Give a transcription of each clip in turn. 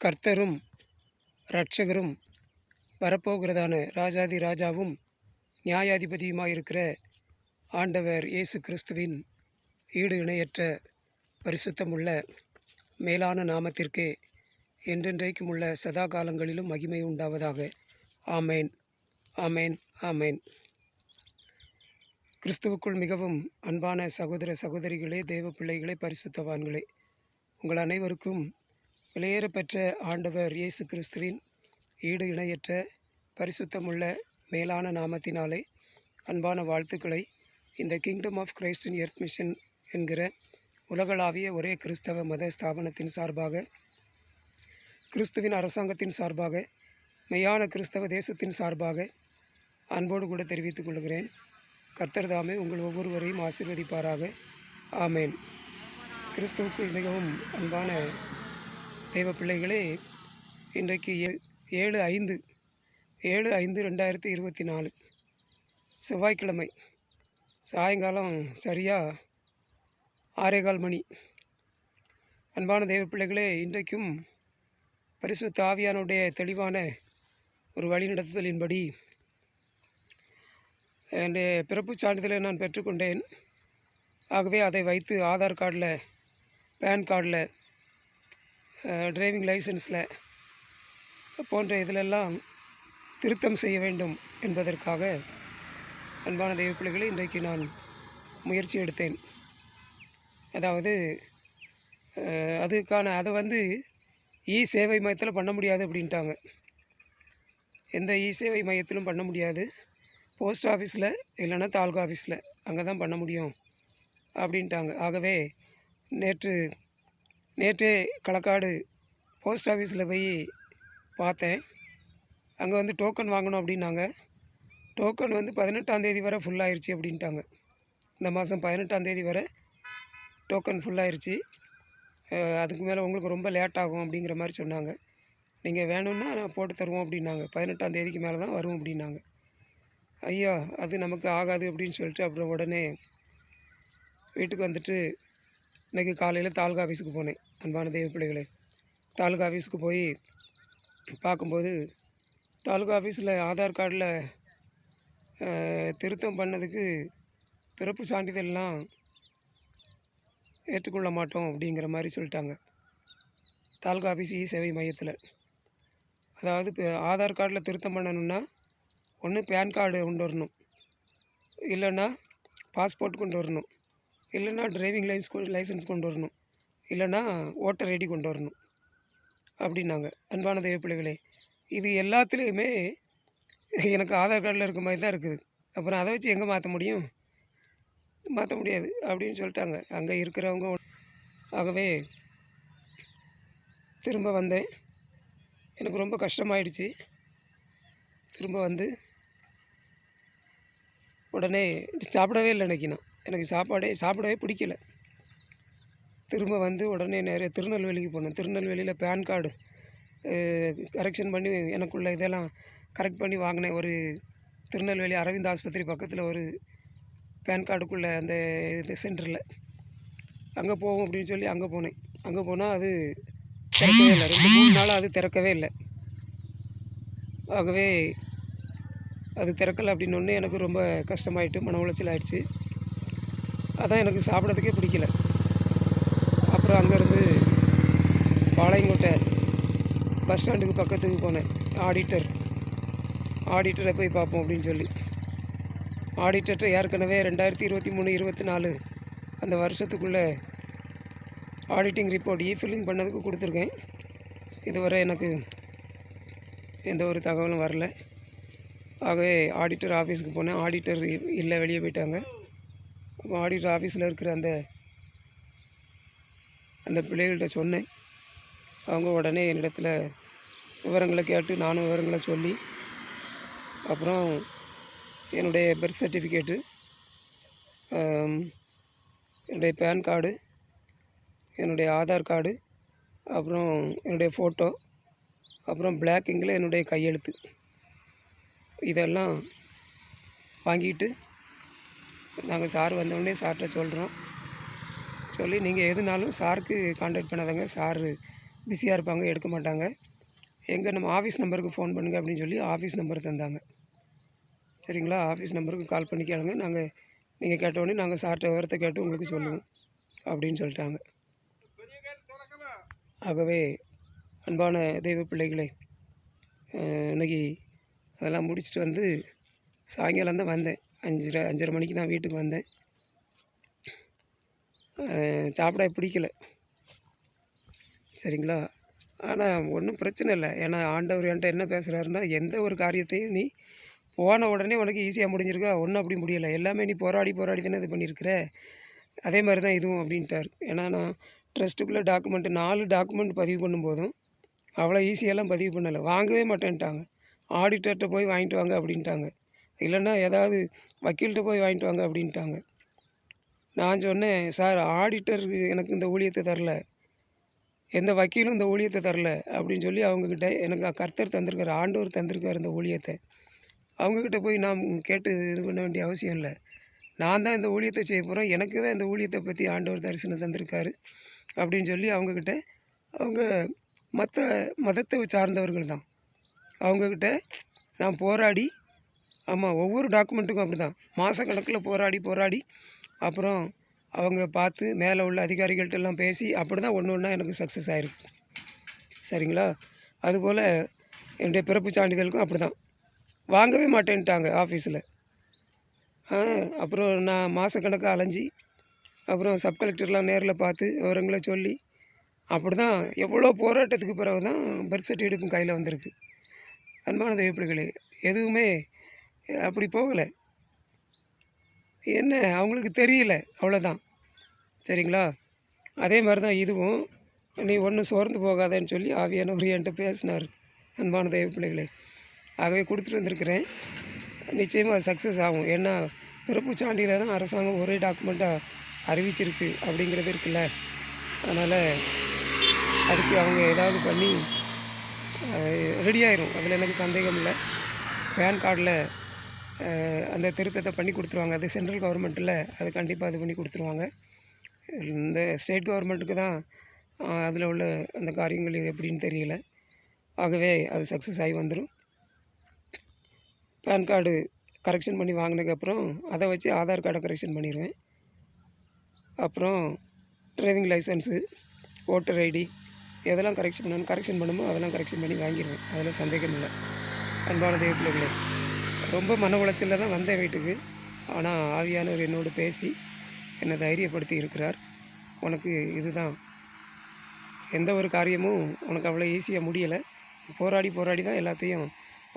கர்த்தரும் இரட்சகரும் வரப்போகிறதான ராஜாதி ராஜாவும் நியாயாதிபதியுமாயிருக்கிற ஆண்டவர் இயேசு கிறிஸ்துவின் ஈடு இணையற்ற பரிசுத்தமுள்ள மேலான நாமத்திற்கே என்றென்றைக்கும் உள்ள சதா காலங்களிலும் மகிமை உண்டாவதாக. ஆமேன். ஆமேன். ஆமேன். கிறிஸ்துவுக்குள் மிகவும் அன்பான சகோதர சகோதரிகளே தேவ பிள்ளைகளே பரிசுத்தவான்களே உங்கள் அனைவருக்கும் விலையேறப்பெற்ற ஆண்டவர் இயேசு கிறிஸ்துவின் ஈடு இணையற்ற பரிசுத்தமுள்ள மேலான நாமத்தினாலே அன்பான வாழ்த்துக்களை. இந்த kingdom of Christ in earth mission என்கிற உலகளாவிய ஒரே கிறிஸ்தவ மத ஸ்தாபனத்தின் சார்பாக கிறிஸ்துவின் அரசாங்கத்தின் சார்பாக மெய்யான கிறிஸ்தவ தேசத்தின் சார்பாக அன்போடு கூட தெரிவித்துக் கொள்கிறேன். கர்த்தர் தாமே உங்கள் ஒவ்வொருவரையும் ஆசிர்வதிப்பாராக. ஆமேன். கிறிஸ்துவுக்குள் மிகவும் அன்பான தெய்வ பிள்ளைகளே இன்றைக்கு ஏ ஏழு ஐந்து ஏழு ஐந்து ரெண்டாயிரத்தி இருபத்தி நாலு. செவ்வாய்க்கிழமை. சாயங்காலம் சரியாக ஆறேகால் மணி. அன்பான தெய்வ பிள்ளைகளே இன்றைக்கும் பரிசு தாவியானுடைய தெளிவான ஒரு வழிநடத்துதலின்படி என்னுடைய பிறப்புச் சான்றிதழை நான் பெற்றுக்கொண்டேன். ஆகவே அதை வைத்து ஆதார் கார்டில் பேன் கார்டில் டிரைவிங் லைசன்ஸில் போன்ற இதிலெல்லாம் திருத்தம் செய்ய வேண்டும் என்பதற்காக அன்பான தெய்வப்பிள்ளைகளை இன்றைக்கு நான் முயற்சி எடுத்தேன். அதாவது அதுக்கான அதை வந்து இ சேவை மையத்தில் பண்ண முடியாது அப்படின்ட்டாங்க. எந்த இ சேவை மையத்திலும் பண்ண முடியாது. போஸ்ட் ஆஃபீஸில் இல்லைன்னா தாலுகா ஆஃபீஸில் அங்கே தான் பண்ண முடியும் அப்படின்ட்டாங்க. ஆகவே நேற்று நேற்றே களக்காடு போஸ்ட் ஆஃபீஸில் போய் பார்த்தேன். அங்கே வந்து டோக்கன் வாங்கணும் அப்படின்னாங்க. டோக்கன் வந்து பதினெட்டாந்தேதி வரை ஃபுல் அப்படின்ட்டாங்க. இந்த மாதம் பதினெட்டாந்தேதி வரை டோக்கன் ஃபுல் அதுக்கு மேலே உங்களுக்கு ரொம்ப லேட் ஆகும் அப்படிங்கிற மாதிரி சொன்னாங்க. நீங்கள் வேணும்னா நான் போட்டு தருவோம் அப்படின்னாங்க. பதினெட்டாம் தேதிக்கு மேலே தான் வரும் அப்படின்னாங்க. ஐயா அது நமக்கு ஆகாது அப்படின்னு சொல்லிட்டு அப்புறம் உடனே வீட்டுக்கு வந்துட்டு இன்றைக்கி காலையில் தாலுகா ஆஃபீஸுக்கு போனேன். அன்பான தெய்வ பிள்ளைகளே தாலுகா ஆஃபீஸுக்கு போய் பார்க்கும்போது தாலுகா ஆஃபீஸில் ஆதார் கார்டில் திருத்தம் பண்ணதுக்கு பிறப்பு சான்றிதழ்லாம் ஏற்றுக்கொள்ள மாட்டோம் அப்படிங்கிற மாதிரி சொல்லிட்டாங்க. தாலுகா ஆஃபீஸ் இ சேவை மையத்தில். அதாவது இப்போ ஆதார் கார்டில் திருத்தம் பண்ணணும்னா ஒன்று பேன் கார்டு கொண்டு வரணும். இல்லைன்னா பாஸ்போர்ட் கொண்டு வரணும். இல்லைன்னா டிரைவிங் லைசன்ஸ் லைசன்ஸ் கொண்டு வரணும். இல்லைன்னா ஓட்டர் ஐடி கொண்டு வரணும். அப்படின்னாங்க. அன்பான தெய்வ பிள்ளைகளே இது எல்லாத்துலேயுமே எனக்கு ஆதார் கார்டில் இருக்க மாதிரி தான் இருக்குது. அப்புறம் அதை வச்சு எங்கே மாற்ற முடியும்? மாற்ற முடியாது அப்படின்னு சொல்லிட்டாங்க. அங்கே இருக்கிறவங்க ஆகவே திரும்ப வந்தேன். எனக்கு ரொம்ப கஷ்டமாயிடுச்சு. திரும்ப வந்து உடனே சாப்பிடவே இல்லை இன்னைக்கு நான் எனக்கு சாப்பாடே சாப்பிடவே பிடிக்கல. திரும்ப வந்து உடனே நிறைய திருநெல்வேலிக்கு போனேன். திருநெல்வேலியில் பேன் கார்டு கரெக்ஷன் பண்ணி எனக்குள்ள இதெல்லாம் கரெக்ட் பண்ணி வாங்கினேன். ஒரு திருநெல்வேலி அரவிந்த் ஆஸ்பத்திரி பக்கத்தில் ஒரு பேன் கார்டுக்குள்ளே அந்த இது சென்டரில் அங்கே போவோம் அப்படின்னு சொல்லி அங்கே போனேன். அங்கே போனால் அது திறக்கவே இல்லை. ரெண்டு மூணு நாளாக அது திறக்கவே இல்லை. ஆகவே அது திறக்கலை அப்படின்னு எனக்கு ரொம்ப கஷ்டமாயிட்டு மன உளைச்சல் ஆயிடுச்சு. அதான் எனக்கு சாப்பிட்றதுக்கே பிடிக்கல. அப்புறம் அங்கேருந்து பாளையங்கோட்டை பஸ் ஸ்டாண்டுக்கு பக்கத்துக்கு போனேன். ஆடிட்டர் ஆடிட்டரை போய் பார்ப்போம் அப்படின்னு சொல்லி. ஆடிட்டர்கிட்ட ஏற்கனவே ரெண்டாயிரத்தி இருபத்தி மூணு இருபத்தி நாலு அந்த வருஷத்துக்குள்ளே ஆடிட்டிங் ரிப்போர்ட் இ ஃபில்லிங் பண்ணதுக்கு கொடுத்துருக்கேன். இதுவரை எனக்கு எந்த ஒரு தகவலும் வரல. ஆகவே ஆடிட்டர் ஆஃபீஸுக்கு போனேன். ஆடிட்டர் இல்லை வெளியே போயிட்டாங்க. ஆடிட்டர் ஆஃபீஸில் இருக்கிற அந்த அந்த பிள்ளைகள்கிட்ட சொன்னேன். அவங்க உடனே என்னிடத்தில் விவரங்களை கேட்டு நானும் விவரங்களை சொல்லி அப்புறம் என்னுடைய பர்த் சர்டிஃபிகேட்டு என்னுடைய பேன் கார்டு என்னுடைய ஆதார் கார்டு அப்புறம் என்னுடைய ஃபோட்டோ அப்புறம் பிளாக் இங்கில் என்னுடைய கையெழுத்து. இதெல்லாம் வாங்கிட்டு நாங்கள் சார் வந்தோடனே சார்கிட்ட சொல்கிறோம் சொல்லி நீங்கள் எதுனாலும் சாருக்கு காண்டாக்ட் பண்ணாதாங்க. சார் பிஸியாக இருப்பாங்க எடுக்க மாட்டாங்க. எங்கே நம்ம ஆஃபீஸ் நம்பருக்கு ஃபோன் பண்ணுங்கள் அப்படின்னு சொல்லி ஆஃபீஸ் நம்பர் தந்தாங்க. சரிங்களா? ஆஃபீஸ் நம்பருக்கு கால் பண்ணி கேளுங்க. நாங்கள் நீங்கள் கேட்டோடனே நாங்கள் சார்கிட்ட விவரத்தை கேட்டு உங்களுக்கு சொல்லுவோம் அப்படின்னு சொல்லிட்டாங்க. ஆகவே அன்பான தெய்வ பிள்ளைகளே இன்னைக்கு அதெல்லாம் முடிச்சுட்டு வந்து சாயங்காலம் தான் வந்தேன். அஞ்சரை அஞ்சரை மணிக்கு தான் வீட்டுக்கு வந்தேன். சாப்பிட பிடிக்கல. சரிங்களா? ஆனால் ஒன்றும் பிரச்சனை இல்லை. ஏன்னா ஆண்டவர் என்கிட்ட என்ன பேசுகிறாருன்னா எந்த ஒரு காரியத்தையும் நீ போன உடனே உனக்கு ஈஸியாக முடிஞ்சிருக்கா? ஒன்றும் அப்படி முடியலை. எல்லாமே நீ போராடி போராடி தானே இது பண்ணியிருக்கிற? அதே மாதிரி தான் இதுவும் அப்படின்ட்டார். ஏன்னா நான் ட்ரஸ்ட்டுக்குள்ளே டாக்குமெண்ட்டு நாலு டாக்குமெண்ட் பதிவு பண்ணும்போதும் அவ்வளோ ஈஸியெல்லாம் பதிவு பண்ணலை. வாங்கவே மாட்டேன்ட்டாங்க. ஆடிட்டர்கிட்ட போய் வாங்கிட்டு வாங்க அப்படின்ட்டாங்க. இல்லைன்னா ஏதாவது வக்கீல்கிட்ட போய் வாங்கிட்டு வாங்க அப்படின்ட்டாங்க. நான் சொன்னேன் சார் ஆடிட்டர் எனக்கு இந்த ஊழியத்தை தரல. எந்த வக்கீலும் இந்த ஊழியத்தை தரல. அப்படின்னு சொல்லி அவங்கக்கிட்ட எனக்கு கர்த்தர் தந்திருக்காரு ஆண்டவர் தந்திருக்கார் இந்த ஊழியத்தை. அவங்கக்கிட்ட போய் நான் கேட்டு இது பண்ண வேண்டிய அவசியம் இல்லை. நான் தான் இந்த ஊழியத்தை செய்ய போகிறேன் எனக்கு தான் இந்த ஊழியத்தை பற்றி ஆண்டவர் தரிசனம் தந்திருக்காரு அப்படின்னு சொல்லி அவங்கக்கிட்ட அவங்க மற்ற மதத்தை சார்ந்தவர்கள் தான். அவங்கக்கிட்ட நான் போராடி ஆமாம் ஒவ்வொரு டாக்குமெண்ட்டுக்கும் அப்படி தான் மாதக்கணக்கில் போராடி போராடி அப்புறம் அவங்க பார்த்து மேலே உள்ள அதிகாரிகள்ட்ட எல்லாம் பேசி அப்படி தான் ஒன்று ஒன்றா எனக்கு சக்ஸஸ் ஆகிருக்கும் சரிங்களா? அதுபோல் என்னுடைய பிறப்பு சான்றிதழுக்கும் அப்படி தான் வாங்கவே மாட்டேன்ட்டாங்க ஆஃபீஸில் அப்புறம் நான் மாதக்கணக்காக அலைஞ்சி அப்புறம் சப் கலெக்டர்லாம் நேரில் பார்த்து விவரங்களை சொல்லி அப்படி தான் எவ்வளோ போராட்டத்துக்கு பிறகு தான் பர்த் சர்டிஃபிகேட்டும் கையில் வந்திருக்கு. அன்பான தெய்வப்பிள்ளைகளே எதுவுமே அப்படி போகலை. என்ன? அவங்களுக்கு தெரியல. அவ்வளோதான் சரிங்களா? அதே மாதிரி தான் இதுவும். நீ ஒன்றும் சோர்ந்து போகாதேன்னு சொல்லி ஆவியானவர் என்கிட்ட பேசினார். அன்பான தெய்வ பிள்ளைகளே. ஆகவே கொடுத்துட்டு வந்திருக்கிறேன். நிச்சயமாக அது சக்ஸஸ் ஆகும். ஏன்னா பிறப்பு சான்றிதழ் தான் அரசாங்கம் ஒரே டாக்குமெண்ட்டாக அறிவிச்சிருக்கு அப்படிங்கிறது இருக்குல்ல. அதனால் அதுக்கு அவங்க ஏதாவது பண்ணி ரெடி ஆயிரும். அதில் எனக்கு சந்தேகம் இல்லை பேன் கார்டில் அந்த திருத்தத்தை பண்ணி கொடுத்துருவாங்க. அது சென்ட்ரல் கவர்மெண்ட்டில் அது கண்டிப்பாக இது பண்ணி கொடுத்துருவாங்க. இந்த ஸ்டேட் கவர்மெண்ட்டுக்கு தான் அதில் உள்ள அந்த காரியங்கள் எப்படின்னு தெரியல. ஆகவே அது சக்ஸஸ் ஆகி வந்துடும் பேன் கார்டு கரெக்ஷன் பண்ணி வாங்கினதுக்கப்புறம் அதை வச்சு ஆதார் கார்டை கரெக்ஷன் பண்ணிடுவேன் அப்புறம் டிரைவிங் லைசன்ஸு ஓட்டர் ஐடி எதெல்லாம் கரெக்ஷன் பண்ணணும் கரெக்ஷன் பண்ணுமோ அதெல்லாம் கரெக்ஷன் பண்ணி வாங்கிடுவேன் அதெல்லாம் சந்தேகம் இல்லை. அன்பான தெய்வ ரொம்ப மன உளைச்சலில் தான் வந்தேன் வீட்டுக்கு. ஆனால் ஆவியானவர் என்னோடு பேசி என்னை தைரியப்படுத்தி இருக்கிறார். உனக்கு இதுதான். எந்த ஒரு காரியமும் உனக்கு அவ்வளோ ஈஸியாக முடியலை. போராடி போராடி தான் எல்லாத்தையும்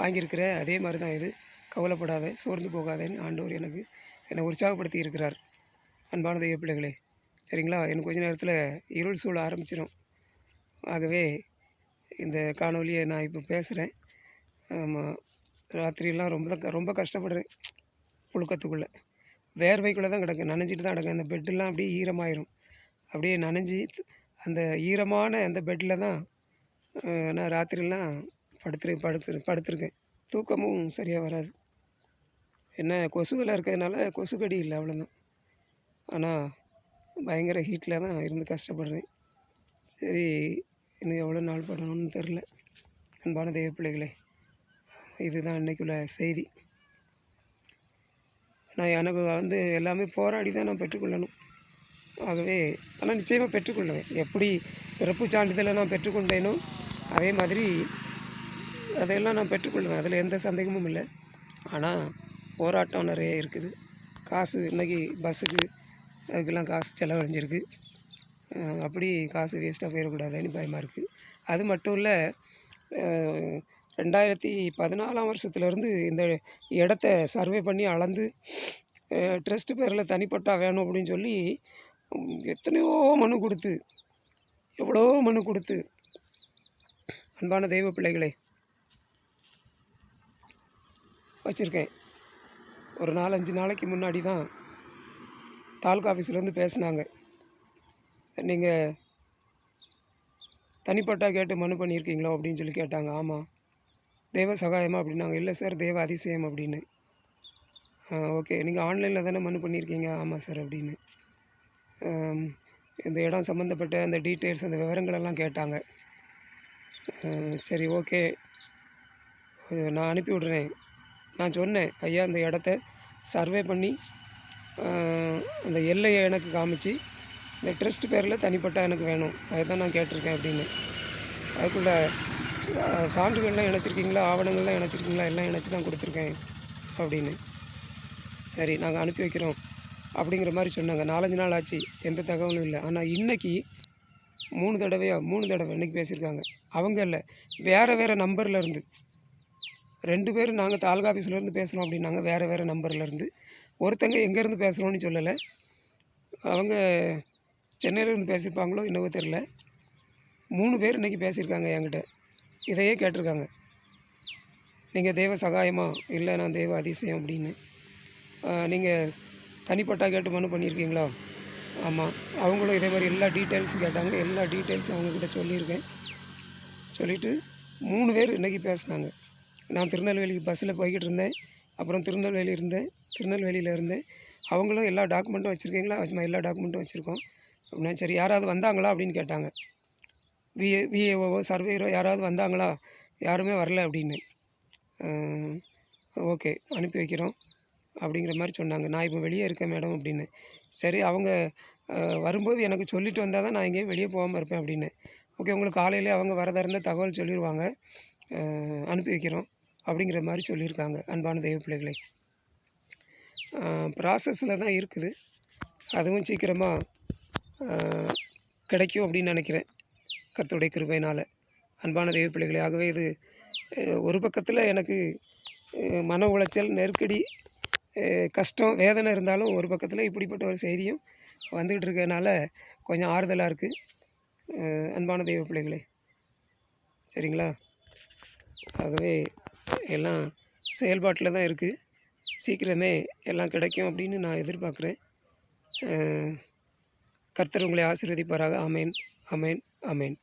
வாங்கியிருக்கிற. அதே மாதிரி தான் இது. கவலைப்படாத சோர்ந்து போகாதேன்னு ஆண்டவர் எனக்கு என்னை உற்சாகப்படுத்தி இருக்கிறார். அன்பான தெய்வ பிள்ளைகளே சரிங்களா? எனக்கு கொஞ்ச நேரத்தில் இருள் சூழ ஆரம்பிச்சிடும் ஆகவே இந்த காணொலியை நான் இப்போ பேசுகிறேன் ஆமாம் ராத்திரியெல்லாம் ரொம்ப க- ரொம்ப கஷ்டப்படுறேன். புழுக்கத்துக்குள்ளே. வேர்வைக்குள்ளே தான் கிடக்கு நனைஞ்சிட்டு தான் கிடக்கு அந்த பெட்டெல்லாம் அப்படியே ஈரமாயிரும். அப்படியே நனைஞ்சி அந்த ஈரமான அந்த பெட்டில் தான் நான் ராத்திரிலாம் படுத்துரு படுத்து படுத்துருக்கேன். தூக்கமும் சரியாக வராது. என்ன கொசுவெல்லாம் இருக்கிறதுனால கொசுக்கடி இல்லை அவ்வளோதான் ஆனால் பயங்கர ஹீட்டில் தான் இருந்து கஷ்டப்படுறேன். சரி இன்னும் எவ்வளோ நாள் படணும்னு தெரில அன்பான தெய்வ பிள்ளைகளே இதுதான் இன்னைக்குள்ள செய்தி. நான் எனக்கு வந்து எல்லாமே போராடி தான் நான் பெற்றுக்கொள்ளணும். ஆகவே ஆனால் நிச்சயமாக பெற்றுக்கொள்ளுவேன் எப்படி பிறப்பு சான்றிதழை நான் பெற்றுக்கொண்டேனோ அதே மாதிரி அதையெல்லாம் நான் பெற்றுக்கொள்வேன். அதில் எந்த சந்தேகமும் இல்லை. ஆனால் போராட்டம் நிறைய இருக்குது. காசு இன்றைக்கி பஸ்ஸுக்கு அதுக்கெல்லாம் காசு செலவழிஞ்சிருக்கு. அப்படி காசு வேஸ்ட்டாக போயிடக்கூடாதுன்னு பயமாக இருக்குது அது மட்டும் இல்லை ரெண்டாயிரத்தி பதினாலாம் வருஷத்துலேருந்து இந்த இடத்த சர்வே பண்ணி அளந்து ட்ரஸ்ட்டு பேரில் தனிப்பட்டா வேணும் அப்படின்னு சொல்லி எத்தனையோ மனு கொடுத்து எவ்வளோ மனு கொடுத்து. அன்பான தெய்வ பிள்ளைகளே வச்சுருக்கேன். ஒரு நாலஞ்சு நாளைக்கு முன்னாடி தான் தாலுக்கா ஆஃபீஸ்லேருந்து பேசுனாங்க. நீங்கள் தனிப்பட்டா கேட்டு மனு பண்ணியிருக்கீங்களோ அப்படின்னு சொல்லி கேட்டாங்க. ஆமாம் தேவ சகாயமா அப்படின்னாங்க. இல்லை சார் தேவ அதிசயம் அப்படின்னு. ஓகே. நீங்கள் ஆன்லைனில் தானே மனு பண்ணியிருக்கீங்க ஆமாம் சார் அப்படின்னு. இந்த இடம் சம்மந்தப்பட்ட அந்த டீட்டெயில்ஸ் அந்த விவரங்களெல்லாம் கேட்டாங்க. சரி ஓகே. நான் அனுப்பி விட்றேன். நான் சொன்னேன் ஐயா அந்த இடத்த சர்வே பண்ணி அந்த எல்லையை எனக்கு காமிச்சு இந்த ட்ரஸ்ட் பேரில் தனிப்பட்ட எனக்கு வேணும். அதை தான் நான் கேட்டிருக்கேன் அப்படின்னு. அதுக்குள்ளே சான்றுகள்லாம் இணைச்சிருக்கீங்களா? ஆவணங்கள்லாம் இணைச்சிருக்கீங்களா? எல்லாம் இணைச்சி தான் கொடுத்துருக்கேன் அப்படின்னு. சரி நாங்கள் அனுப்பி வைக்கிறோம் அப்படிங்கிற மாதிரி சொன்னாங்க. நாலஞ்சு நாள் ஆச்சு எந்த தகவலும் இல்லை. ஆனால் இன்றைக்கி மூணு தடவையா மூணு தடவை இன்றைக்கி பேசியிருக்காங்க. அவங்க இல்லை வேறு வேறு நம்பரில் இருந்து. ரெண்டு பேரும் நாங்கள் தாலுகா ஆஃபீஸ்லேருந்து பேசுகிறோம் அப்படின்னாங்க வேறு வேறு நம்பர்லேருந்து ஒருத்தங்க எங்கேருந்து பேசுகிறோன்னு சொல்லலை. அவங்க சென்னையிலேருந்து பேசியிருப்பாங்களோ என்னவோ தெரில மூணு பேர் இன்றைக்கி பேசியிருக்காங்க என்கிட்ட. இதையே கேட்டிருக்காங்க. நீங்கள் தெய்வ சகாயமா? இல்லை நான் தெய்வ அதிசயம் அப்படின்னு. நீங்கள் தனிப்பட்டா கேட்டு மனு பண்ணியிருக்கீங்களா? ஆமாம் அவங்களும் இதே மாதிரி எல்லா டீட்டெயில்ஸும் கேட்டாங்க. எல்லா டீட்டெயில்ஸும் அவங்கக்கிட்ட சொல்லியிருக்கேன். சொல்லிவிட்டு மூணு பேர் இன்றைக்கி பேசினாங்க. நான் திருநெல்வேலிக்கு பஸ்ஸில் போய்கிட்டு இருந்தேன். அப்புறம் திருநெல்வேலி இருந்தேன். திருநெல்வேலியில் இருந்தேன் அவங்களும் எல்லா டாக்குமெண்ட்டும் வச்சுருக்கீங்களா? எல்லா டாக்குமெண்ட்டும் வச்சுருக்கோம். அப்படின்னா சரி யாராவது வந்தாங்களா? அப்படின்னு கேட்டாங்க. விஏ விஏஓவோ சர்வேயரோ யாராவது வந்தாங்களா? யாருமே வரல அப்படின்னு. ஓகே அனுப்பி வைக்கிறோம் அப்படிங்கிற மாதிரி சொன்னாங்க. நான் இப்போ வெளியே இருக்கேன் மேடம் அப்படின்னு. சரி அவங்க வரும்போது எனக்கு சொல்லிட்டு வந்தால் தான் நான் எங்கேயும் வெளியே போகாமல் இருப்பேன் அப்படின்னு. ஓகே உங்களுக்கு காலையிலே அவங்க வரதா இருந்தால் தகவல் சொல்லிடுவாங்க அனுப்பி வைக்கிறோம் அப்படிங்கிற மாதிரி சொல்லியிருக்காங்க அன்பான தெய்வ பிள்ளைகளை. ப்ராசஸில் தான் இருக்குது. அதுவும் சீக்கிரமாக கிடைக்கும் அப்படின்னு நினைக்கிறேன். கருத்துடைய கிருபையினால். அன்பான தெய்வ பிள்ளைகளே ஆகவே இது ஒரு பக்கத்தில் எனக்கு மன உளைச்சல் நெருக்கடி கஷ்டம் வேதனை இருந்தாலும் ஒரு பக்கத்தில் இப்படிப்பட்ட ஒரு செய்தியும் வந்துக்கிட்டு இருக்கனால கொஞ்சம் ஆறுதலாக இருக்குது அன்பான தெய்வ பிள்ளைகளே. சரிங்களா? ஆகவே எல்லாம் செயல்பாட்டில் தான் இருக்குது சீக்கிரமே எல்லாம் கிடைக்கும் அப்படின்னு நான் எதிர்பார்க்குறேன். கர்த்தர் உங்களை ஆசீர்வதிப்பாராக. ஆமேன். ஆமேன் ஆமேன்